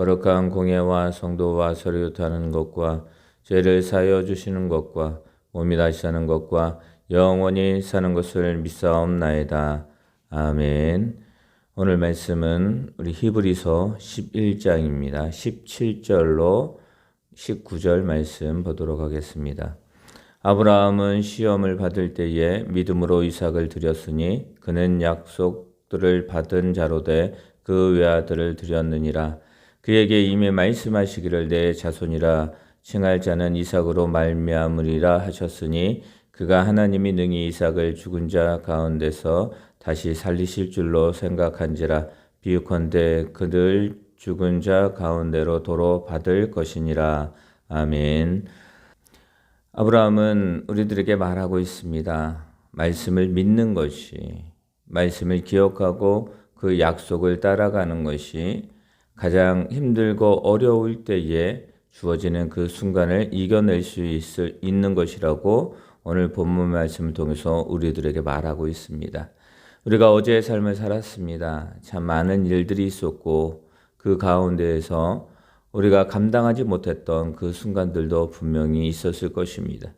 거룩한 공예와 성도와 서류타는 것과 죄를 사여 주시는 것과 몸이 다시 사는 것과 영원히 사는 것을 믿사옵나이다. 아멘. 오늘 말씀은 우리 히브리서 11장입니다. 17절로 19절 말씀 보도록 하겠습니다. 아브라함은 시험을 받을 때에 믿음으로 이삭을 드렸으니 그는 약속들을 받은 자로 돼 그 외아들을 드렸느니라. 그에게 이미 말씀하시기를 내 자손이라 칭할 자는 이삭으로 말미암으리라 하셨으니 그가 하나님이 능히 이삭을 죽은 자 가운데서 다시 살리실 줄로 생각한지라 비유컨대 그들 죽은 자 가운데로 도로 받을 것이니라 아멘. 아브라함은 우리들에게 말하고 있습니다. 말씀을 믿는 것이 말씀을 기억하고 그 약속을 따라가는 것이 가장 힘들고 어려울 때에 주어지는 그 순간을 이겨낼 수 있을, 있는 것이라고 오늘 본문 말씀을 통해서 우리들에게 말하고 있습니다. 우리가 어제의 삶을 살았습니다. 참 많은 일들이 있었고 그 가운데에서 우리가 감당하지 못했던 그 순간들도 분명히 있었을 것입니다.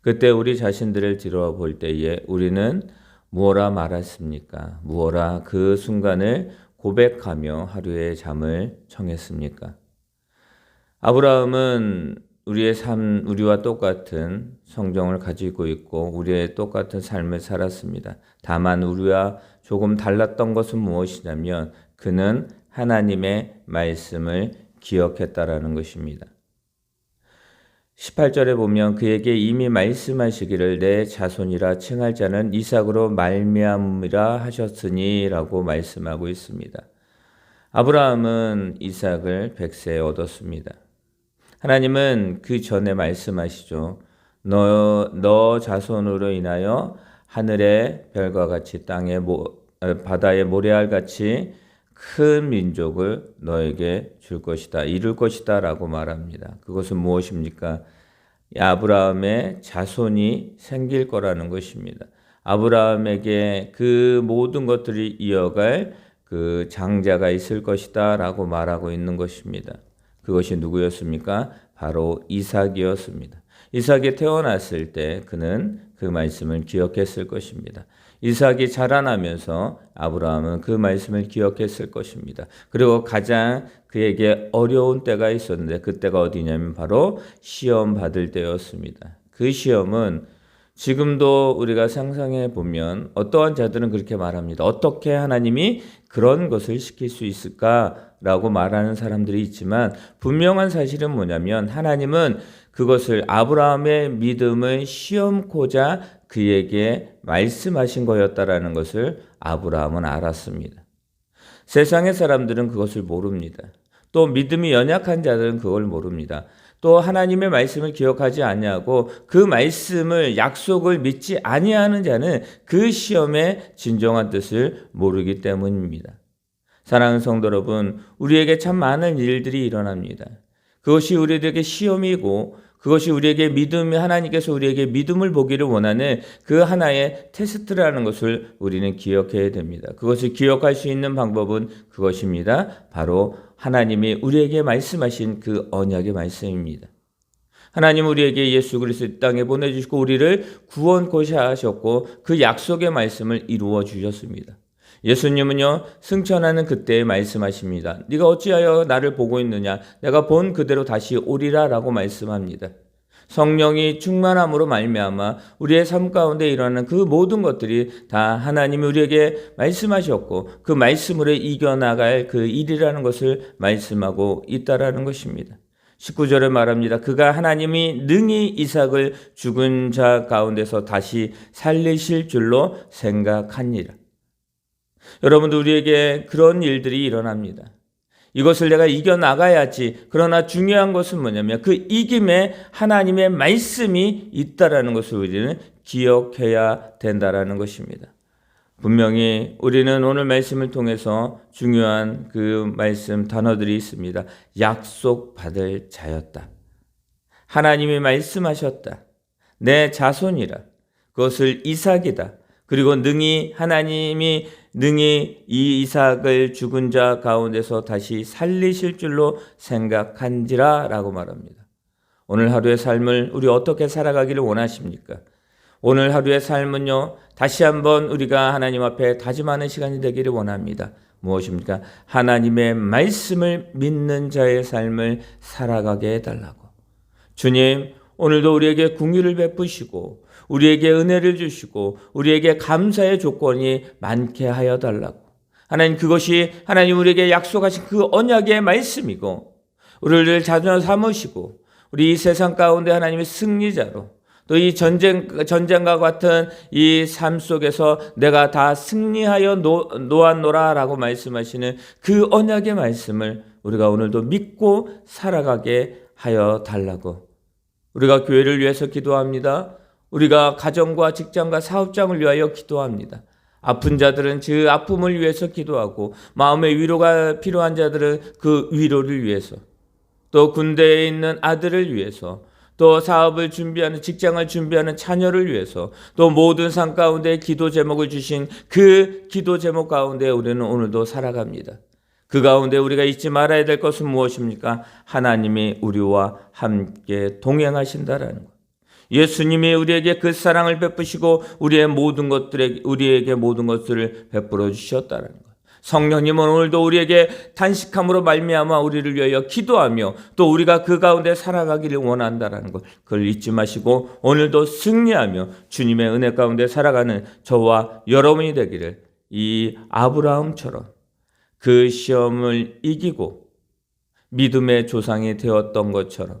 그때 우리 자신들을 뒤돌아볼 때에 우리는 무엇라 말했습니까? 무엇라 그 순간을 고백하며 하루의 잠을 청했습니까? 아브라함은 우리의 삶, 우리와 똑같은 성정을 가지고 있고 우리의 똑같은 삶을 살았습니다. 다만 우리와 조금 달랐던 것은 무엇이냐면 그는 하나님의 말씀을 기억했다라는 것입니다. 18절에 보면 그에게 이미 말씀하시기를 내 자손이라 칭할 자는 이삭으로 말미암이라 하셨으니라고 말씀하고 있습니다. 아브라함은 이삭을 백세에 얻었습니다. 하나님은 그 전에 말씀하시죠. 너, 너 자손으로 인하여 하늘의 별과 같이 땅의 모, 바다의 모래알 같이 큰 민족을 너에게 줄 것이다. 이룰 것이다. 라고 말합니다. 그것은 무엇입니까? 아브라함의 자손이 생길 거라는 것입니다. 아브라함에게 그 모든 것들이 이어갈 그 장자가 있을 것이다. 라고 말하고 있는 것입니다. 그것이 누구였습니까? 바로 이삭이었습니다. 이삭이 태어났을 때 그는 그 말씀을 기억했을 것입니다. 이삭이 자라나면서 아브라함은 그 말씀을 기억했을 것입니다. 그리고 가장 그에게 어려운 때가 있었는데 그 때가 어디냐면 바로 시험 받을 때였습니다. 그 시험은 지금도 우리가 상상해 보면 어떠한 자들은 그렇게 말합니다. 어떻게 하나님이 그런 것을 시킬 수 있을까라고 말하는 사람들이 있지만 분명한 사실은 뭐냐면 하나님은 그것을 아브라함의 믿음을 시험코자 그에게 말씀하신 거였다라는 것을 아브라함은 알았습니다. 세상의 사람들은 그것을 모릅니다. 또 믿음이 연약한 자들은 그걸 모릅니다. 또 하나님의 말씀을 기억하지 아니하고 그 말씀을 약속을 믿지 아니하는 자는 그 시험의 진정한 뜻을 모르기 때문입니다. 사랑하는 성도 여러분, 우리에게 참 많은 일들이 일어납니다. 그것이 우리에게 시험이고 그것이 우리에게 믿음이 하나님께서 우리에게 믿음을 보기를 원하는 그 하나의 테스트라는 것을 우리는 기억해야 됩니다. 그것을 기억할 수 있는 방법은 그것입니다. 바로 하나님이 우리에게 말씀하신 그 언약의 말씀입니다. 하나님 우리에게 예수 그리스도 땅에 보내주시고 우리를 구원고시 하셨고 그 약속의 말씀을 이루어 주셨습니다. 예수님은요 승천하는 그때에 말씀하십니다. 네가 어찌하여 나를 보고 있느냐? 내가 본 그대로 다시 오리라라고 말씀합니다. 성령이 충만함으로 말미암아 우리의 삶 가운데 일어나는 그 모든 것들이 다 하나님이 우리에게 말씀하셨고 그 말씀으로 이겨나갈 그 일이라는 것을 말씀하고 있다라는 것입니다. 19절에 말합니다. 그가 하나님이 능히 이삭을 죽은 자 가운데서 다시 살리실 줄로 생각하니라. 여러분도 우리에게 그런 일들이 일어납니다. 이것을 내가 이겨 나가야지. 그러나 중요한 것은 뭐냐면 그 이김에 하나님의 말씀이 있다라는 것을 우리는 기억해야 된다라는 것입니다. 분명히 우리는 오늘 말씀을 통해서 중요한 그 말씀 단어들이 있습니다. 약속 받을 자였다. 하나님이 말씀하셨다. 내 자손이라. 그것을 이삭이다. 그리고 능히 하나님이 능히 이 이삭을 죽은 자 가운데서 다시 살리실 줄로 생각한지라 라고 말합니다. 오늘 하루의 삶을 우리 어떻게 살아가기를 원하십니까? 오늘 하루의 삶은요, 다시 한번 우리가 하나님 앞에 다짐하는 시간이 되기를 원합니다. 무엇입니까? 하나님의 말씀을 믿는 자의 삶을 살아가게 해달라고. 주님, 오늘도 우리에게 궁유를 베푸시고, 우리에게 은혜를 주시고, 우리에게 감사의 조건이 많게 하여 달라고. 하나님, 그것이 하나님 우리에게 약속하신 그 언약의 말씀이고, 우리를 자주 삼으시고, 우리 이 세상 가운데 하나님의 승리자로, 또 이 전쟁, 전쟁과 같은 이 삶 속에서 내가 다 승리하여 놓, 놓았노라 라고 말씀하시는 그 언약의 말씀을 우리가 오늘도 믿고 살아가게 하여 달라고. 우리가 교회를 위해서 기도합니다. 우리가 가정과 직장과 사업장을 위하여 기도합니다. 아픈 자들은 그 아픔을 위해서 기도하고 마음의 위로가 필요한 자들은 그 위로를 위해서 또 군대에 있는 아들을 위해서 또 사업을 준비하는 직장을 준비하는 자녀를 위해서 또 모든 삶 가운데 기도 제목을 주신 그 기도 제목 가운데 우리는 오늘도 살아갑니다. 그 가운데 우리가 잊지 말아야 될 것은 무엇입니까? 하나님이 우리와 함께 동행하신다라는 것. 예수님이 우리에게 그 사랑을 베푸시고 우리의 모든 것들에 우리에게 모든 것들을 베풀어 주셨다는 것. 성령님은 오늘도 우리에게 단식함으로 말미암아 우리를 위하여 기도하며 또 우리가 그 가운데 살아가기를 원한다라는 것. 그걸 잊지 마시고 오늘도 승리하며 주님의 은혜 가운데 살아가는 저와 여러분이 되기를 이 아브라함처럼 그 시험을 이기고 믿음의 조상이 되었던 것처럼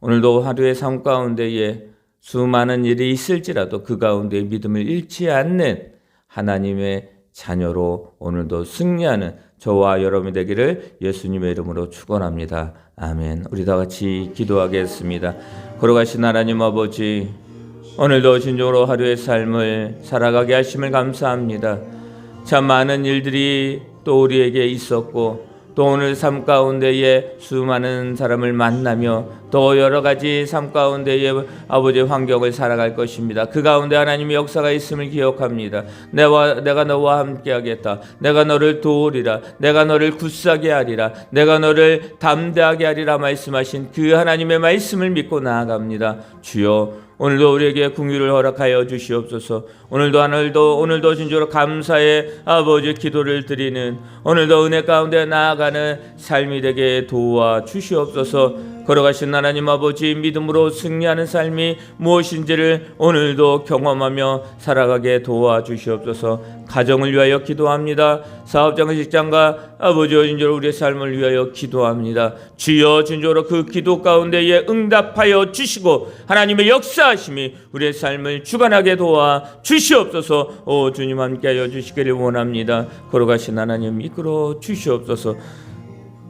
오늘도 하루의 삶 가운데에 수많은 일이 있을지라도 그 가운데 믿음을 잃지 않는 하나님의 자녀로 오늘도 승리하는 저와 여러분이 되기를 예수님의 이름으로 축원합니다. 아멘. 우리 다 같이 기도하겠습니다. 걸어가신 하나님 아버지 오늘도 진정으로 하루의 삶을 살아가게 하심을 감사합니다. 참 많은 일들이 또 우리에게 있었고 또 오늘 삶 가운데에 수많은 사람을 만나며 또 여러 가지 삶 가운데에 아버지의 환경을 살아갈 것입니다. 그 가운데 하나님의 역사가 있음을 기억합니다. 내와 내가 너와 함께하겠다. 내가 너를 도우리라. 내가 너를 굳사게 하리라. 내가 너를 담대하게 하리라 말씀하신 그 하나님의 말씀을 믿고 나아갑니다. 주여 오늘도 우리에게 궁유를 허락하여 주시옵소서. 오늘도 하늘도 오늘도 진주로 감사의 아버지 기도를 드리는 오늘도 은혜 가운데 나아가는 삶이 되게 도와 주시옵소서. 걸어가신 하나님 아버지 믿음으로 승리하는 삶이 무엇인지를 오늘도 경험하며 살아가게 도와 주시옵소서. 가정을 위하여 기도합니다. 사업장과 직장과 아버지와 진조로 우리의 삶을 위하여 기도합니다. 주여 진조로 그 기도 가운데에 응답하여 주시고 하나님의 역사하심이 우리의 삶을 주관하게 도와 주시옵소서. 오 주님 함께하여 주시기를 원합니다. 걸어가신 하나님 이끌어 주시옵소서.